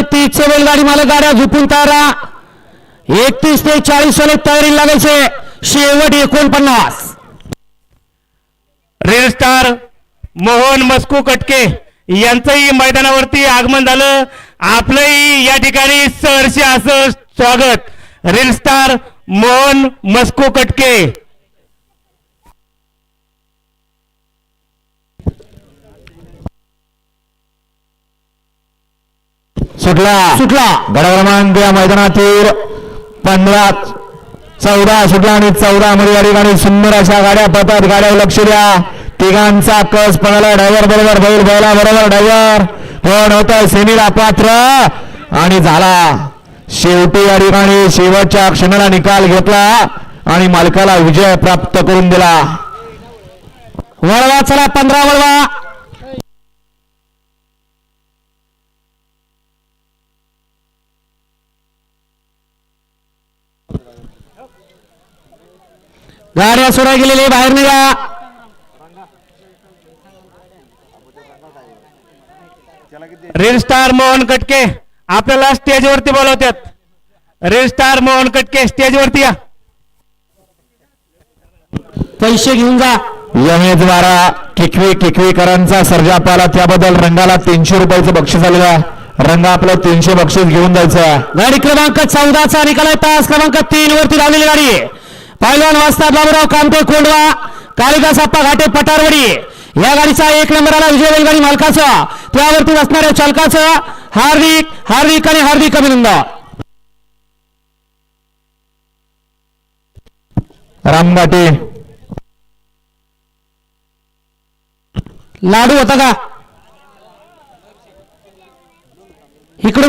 तीसचे बैलगाडी मला गाड्या झुपून तारा एकतीस ते चाळीस वाले तयारी लागायचे. शेवट एकोणपन्नास. रेल स्टार मोहन मस्कू कटके यांचंही मैदानावरती आगमन झालं. आपलंही या ठिकाणी सहर्ष असं स्वागत. रेल स्टार मोहन मस्कू कटके. सुटला. सुटला. गड क्रमांक या मैदानातील पंधरा चौदा सुटला आणि चौदा मध्ये या ठिकाणी सुंदर अशा गाड्या पळतात गाड्यावर लक्ष द्या. तिघांचा कस पणाला ड्रायव्हर बरोबर बैल बैला बरोबर ड्रायव्हर. कोण होत सेमीला पात्र. आणि झाला. शेवटी या ठिकाणी शेवटच्या क्षणाला निकाल घेतला आणि मालकाला विजय प्राप्त करून दिला. वळवा चला पंधरा वळवा. गाड्या सोडा गेलेले बाहेर निघा. रेल स्टार मोहन कटके आपल्याला स्टेजवरती बोलवतात रेल स्टार मोहन कटके स्टेजवरती या. पैसे घेऊन जा. यमेद्वारा किकवी किकवीकरांचा सर्जा पाला त्याबद्दल रंगाला तीनशे रुपयाचं बक्षीस आलेलं आहे रंग आपलं तीनशे बक्षीस घेऊन जायचं. आहे गाडी क्रमांक चौदाचा निकाल आहे. तास क्रमांक तीन वरती धावलेली गाडी आहे. पहिलवान वाजता बाबूराव कामटे कोंडवा कालिदास अप्पा घाटे पटारवडी. या गाडीचा एक नंबर आला विजय बैलगाडी मालकाचा. त्यावरती असणाऱ्या चालकाचं हार्दिक हार्दिक आणि हार्दिक अभिनंदन. रामघाटे लाडू होता का? इकडून